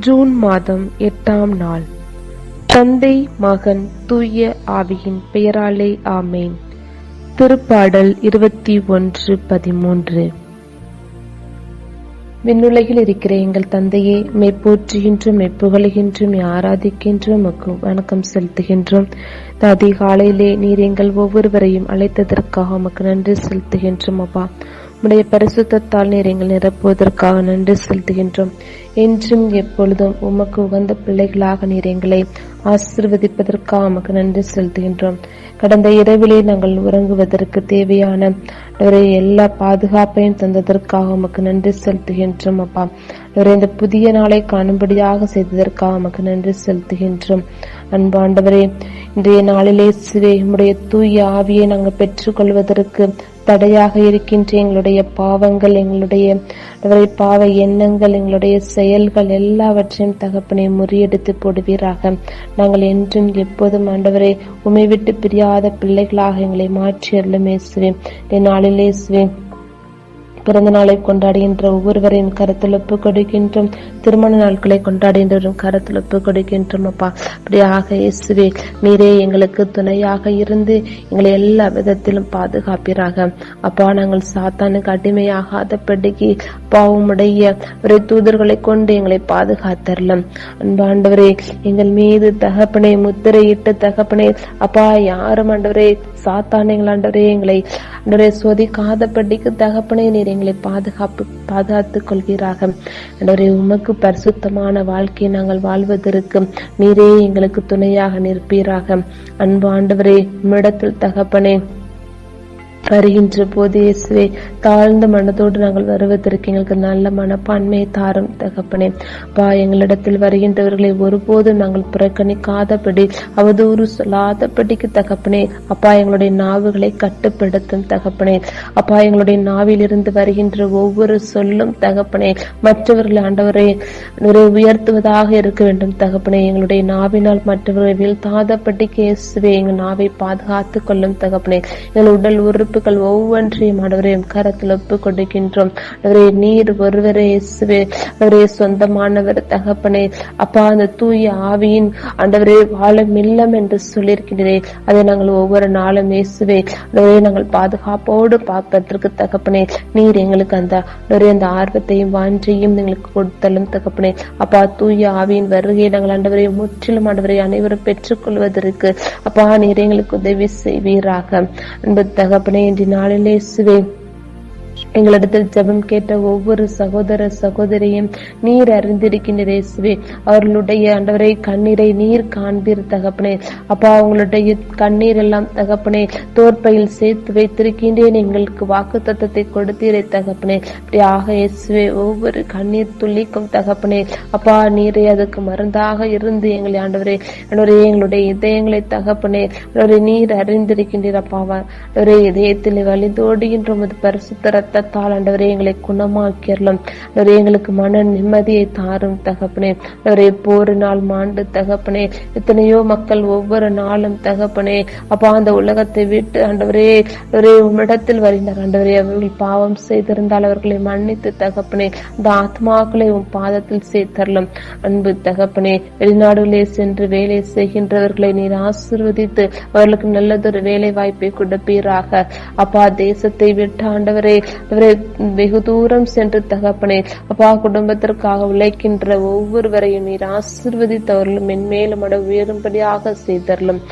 June மாதம் எட்டாம் நாள். தந்தை மகன் தூய ஆவியின் பெயராலே ஆமேன். திருப்பாடல் இருபத்தி ஒன்று பதிமூன்று. விண்ணுலகில் இருக்கிற எங்கள் தந்தையே மெய் போற்றுகின்றோம் மெய் புகழுகின்றோம் ஆராதிக்கின்றோம் வணக்கம் செலுத்துகின்றோம். தாதி காலையிலே நீர் எங்கள் ஒவ்வொருவரையும் அழைத்ததற்காக உமக்கு நன்றி செலுத்துகின்றோம் அப்பா. உடைய பரிசுத்தத்தால் நீர் எங்கள் நிரப்புவதற்காக நன்றி செலுத்துகின்றோம். என்றும் எப்பொழுதும் உமக்கு உகந்த பிள்ளைகளாக நீர் எங்களை ஆசிர்வதிப்பதற்காக உமக்கு நன்றி செலுத்துகின்றோம். கடந்த இரவிலே நாங்கள் உறங்குவதற்கு தேவையான அவரை எல்லா பாதுகாப்பையும் தந்ததற்காக உமக்கு நன்றி செலுத்துகின்றோம் அப்பா. அவரை இந்த புதிய நாளை காணும்படியாக செய்ததற்காக உமக்கு நன்றி செலுத்துகின்றோம். அன்பாண்டவரே இன்றைய நாளிலே சிவே உடைய தூய ஆவியை நாங்கள் பெற்றுக்கொள்வதற்கு தடையாக இருக்கின்ற எங்களுடைய பாவங்கள் எங்களுடைய பாவ எண்ணங்கள் எங்களுடைய செயல்கள் எல்லாவற்றையும் தகப்பனை முறியெடுத்து போடுவீராக. நாங்கள் என்றும் எப்போதும் ஆண்டவரை உமை விட்டு பிரியாத பிள்ளைகளாக எங்களை மாற்றி அருளுமே என் நாளிலே பிறந்த நாளை கொண்டாடுகின்ற ஒவ்வொருவரையும் கருத்தில் ஒப்புக் கொடுக்கின்றோம். திருமண நாட்களை கொண்டாடுகின்றவரும் கருத்தில் ஒப்பு கொடுக்கின்றோம் அப்பா. அப்படியாக இயேசுவே நீரே எங்களுக்கு துணையாக இருந்து எங்களை எல்லா விதத்திலும் பாதுகாப்பீராக. அப்பா நாங்கள் சாத்தானுக்கு அடிமையாகாதபடிக்கு பாவமுடைய ஒரு தூதர்களை கொண்டு எங்களை பாதுகாத்தரலாம். அன்பாண்டவரே எங்கள் மீது தகப்பனை முத்திரையிட்டு தகப்பனே அப்பா யாரும் ஆண்டவரே சாத்தானங்கள் ஆண்டவரே எங்களை ஆண்டவரே சோதிக்காதபடிக்கு தகப்பனை நீர் எங்களை பாதுகாப்பு பாதுகாத்துக் கொள்வீராக. ஆண்டவரே உமக்கு பரிசுத்தமான வாழ்க்கை நாங்கள் வாழ்வதற்கு நீரே எங்களுக்கு துணையாக நிற்பீராக. அன்பாண்டவரே உம்மிடத்தில் தகப்பனே வருகின்ற போது இயேசுவே தாழ்ந்த மனதோடு நாங்கள் வருவதற்கு எங்களுக்கு நல்ல மனப்பான்மையை தாரும் தகப்பனே. பா எங்களிடத்தில் வருகின்றவர்களை ஒருபோதும் நாங்கள் புறக்கணிக்காதபடி அவதூறு சொல்லாதபடிக்கு தகப்பனே அப்பா எங்களுடைய நாவுகளை கட்டுப்படுத்தும் தகப்பனே. அப்பா எங்களுடைய நாவிலிருந்து வருகின்ற ஒவ்வொரு சொல்லும் தகப்பனே மற்றவர்கள் ஆண்டவரை உயர்த்துவதாக இருக்க வேண்டும் தகப்பனே. எங்களுடைய நாவினால் மற்றவர்களை வீழ்த்தாதபடிக்கு இயேசுவே எங்கள் நாவை பாதுகாத்துக் கொள்ளும் தகப்பனே. எங்கள் உடல் பொறுப்புகள் ஒவ்வொன்றையும் ஆண்டவரையும் கரத்தில் ஒப்புக் கொடுக்கின்றோம் அவரே நீர் ஒருவரே இயேசுவே அவரே சொந்தமானவர் தகப்பனே. அப்பா அந்த தூய ஆவியின் ஆண்டவரே வாழும் இல்லம் என்று சொல்லியிருக்கிறே அதை நாங்கள் ஒவ்வொரு நாளும் இயேசுவே அவரே நாங்கள் பாதுகாப்போடு பார்ப்பதற்கு தகப்பனே. நீர் எங்களுக்கு அந்த அந்த ஆர்வத்தையும் வாஞ்சையும் எங்களுக்கு கொடுத்தலும் தகப்பனே. அப்பா தூய ஆவியின் வருகையை நாங்கள் ஆண்டவரை முற்றிலும் ஆண்டவரை அனைவரும் பெற்றுக்கொள்வதற்கு அப்பா நீர் எங்களுக்கு உதவி செய்வீராக. அன்பு தகப்பனே இன்று நாளிலே இயேசுவே. எங்களிடத்தில் ஜெபம் கேட்ட ஒவ்வொரு சகோதர சகோதரியும் நீர் அறிந்திருக்கின்ற அவர்களுடைய ஆண்டவரை கண்ணீரை நீர் காண்பீர் தகப்பனே. அப்பா அவங்களுடைய கண்ணீர் எல்லாம் தகப்பனே தோற்பையில் சேர்த்து வைத்திருக்கின்றேன். எங்களுக்கு வாக்கு தத்தத்தை கொடுத்தீரை தகப்பனே. அப்படியாக இயேசுவே ஒவ்வொரு கண்ணீர் துள்ளிக்கும் தகப்பனே. அப்பா நீரை அதுக்கு மருந்தாக இருந்து எங்களை ஆண்டவரே ஆண்டவரே எங்களுடைய இதயங்களை தகப்பனே ஆண்டவரே நீர் அறிந்திருக்கின்றீர் அப்பாவா இதயத்தில் வழிந்தோடுகின்ற உமது பரிசுத்த ரத்தத்தால் ஆண்டவரே எங்களை குணமாக்கிடலாம் ஆண்டவரே எங்களுக்கு மன நிம்மதியை தாரும் தகப்பனே. ஆண்டவரே போரினால் மாண்டு தகப்பனே. எத்தனையோ மக்கள் ஒவ்வொரு நாளும் தகப்பனே. அப்பா அந்த உலகத்தை விட்டு ஆண்டவரே ஆண்டவரே உம்மிடத்தில் வருகின்ற ஆண்டவரே அவர்கள் பாவம் செய்திருந்தால் அவர்களை மன்னித்து தகப்பனே. அந்த ஆத்மாக்களை உன் பாதத்தில் சேர்த்தரலாம். அன்பு தகப்பனே வெளிநாடுகளே சென்று வேலை செய்கின்றவர்களை நீர் ஆசிர்வதித்து அவர்களுக்கு நல்லதொரு வேலை வாய்ப்பை கொடுப்பீராக. அப்பா தேசத்தை விட்டு ஆண்டவரே இவரை வெகு தூரம் சென்று தகப்பனே அப்பா குடும்பத்திற்காக உழைக்கின்ற ஒவ்வொருவரையும் நீர் ஆசிர்வதித்தவர்களும் மென்மேலும் அட உயரும்படியாக செய்தரலும்.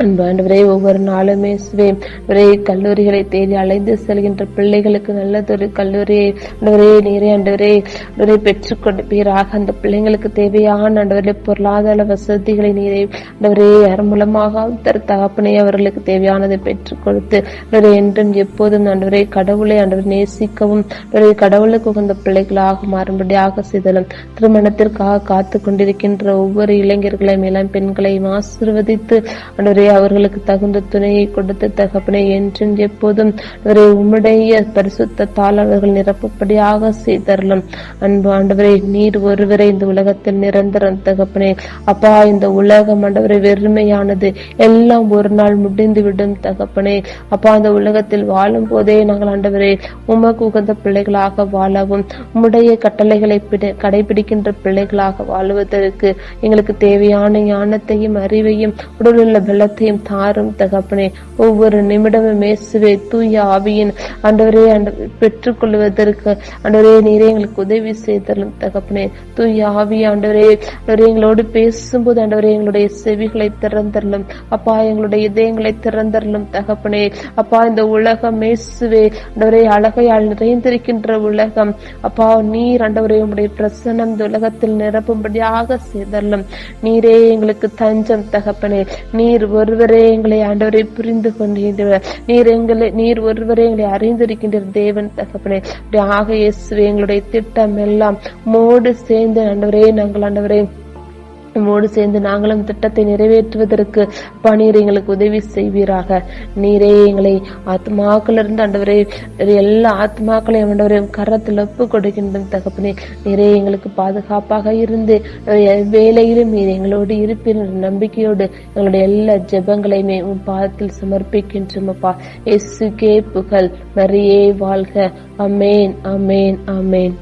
என்பரே ஒவ்வொரு நாளுமே சுவே ஒரே கல்லூரிகளை தேடி அலைந்து செல்கின்ற பிள்ளைகளுக்கு நல்லதொரு கல்லூரியை அண்டவரே நீரே அண்டவரே அண்டவரை பெற்றுக்கொண்ட பேராக அந்த பிள்ளைங்களுக்கு தேவையான அண்டவரே பொருளாதார வசதிகளை நீரே அண்டவரே யார் மூலமாக தர தகப்பனே அவர்களுக்கு தேவையானதை பெற்றுக் கொடுத்து ஆண்டவரே என்றும் எப்போதும் ஆண்டவரே கடவுளை அண்டவர் நேசிக்கவும் ஆண்டவரே கடவுளுக்கு உகந்த பிள்ளைகளாக மாறும்படியாக செய்தலும் திருமணத்திற்காக காத்து கொண்டிருக்கின்ற ஒவ்வொரு இளைஞர்களையும் இளம் பெண்களையும் ஆசிர்வதித்து ஆண்டவரே ஆண்டவரே அவர்களுக்கு தகுந்த துணையை கொடுத்து தகப்பனே என்றும் எப்போதும் ஆண்டவரே உம்முடைய பரிசுத்தத்தால் அவர்கள் நிரப்பப்படியாக செய்தரலாம். அன்பு ஆண்டவரை நீர் ஒருவரை இந்த உலகத்தில் நிரந்தரம் தகப்பனே. அப்பா இந்த உலகம் ஆண்டவரை வெறுமையானது. எல்லாம் ஒரு நாள் முடிந்துவிடும் தகப்பனே. அப்பா இந்த உலகத்தில் வாழும் போதே நாங்கள் ஆண்டவரே உமக்கு உகந்த பிள்ளைகளாக வாழவும் உம்முடைய கட்டளைகளை கடைபிடிக்கின்ற பிள்ளைகளாக வாழ்வதற்கு எங்களுக்கு தேவையான ஞானத்தையும் அறிவையும் உடலுள்ள பலத்தையும் தாரும் தகப்பனே. ஒவ்வொரு நிமிடமும் இயேசுவே தூய ஆவியின் ஆண்டவரே ஆண்டவரே பெற்றுக்கொள்வதற்கு ஆண்டவரே நீரே எங்களுக்கு உதவி செய்தலும் தகப்பனே. தூய ஆவி ஆண்டவரே ஆண்டவரே எங்களோடு பேசும்போது ஆண்டவரே எங்களுடைய செவிகளை திறந்தரலும் அப்பா எங்களுடைய இதயங்களை திறந்தரலும் தகப்பனே. அப்பா இந்த உலகம் மேசுவே ஆண்டவரே அழகையால் நிறைந்திருக்கின்ற உலகம். அப்பா நீர் ஆண்டவரே உங்களுடைய பிரசன்னம் இந்த உலகத்தில் நிரப்பும்படியாக செய்தரலும் நீரே எங்களுக்கு தஞ்சம் தகப்பனே. நீர் ஒருவரே எங்களை ஆண்டவரை புரிந்து கொண்டிருந்தவர் நீர் எங்களை நீர் ஒருவரே எங்களை அறிந்திருக்கின்ற தேவன் தகப்பனே. ஆக இயேசுவே எங்களுடைய திட்டம் எல்லாம் மோடு சேர்ந்து ஆண்டவரே நாங்கள் ஆண்டவரே உம்மோடு சேர்ந்து நாங்களும் திட்டத்தை நிறைவேற்றுவதற்கு பணியர் எங்களுக்கு உதவி செய்வீராக. நீரே எங்களை ஆத்மாக்களிருந்து ஆண்டவரே எல்லா ஆத்மாக்களையும் ஆண்டவரையும் கரத்தில் ஒப்பு கொடுக்கின்ற தகப்பனே நீரே எங்களுக்கு பாதுகாப்பாக இருந்து வேலையிலும் நீர் எங்களோடு இருப்பின நம்பிக்கையோடு எங்களுடைய எல்லா ஜெபங்களையுமே உன் பாதத்தில் சமர்ப்பிக்கின்றோம் அப்பா. எஸ்ஸுகே புகழ் மரியே வாழ்க. அமேன் அமேன் அமேன்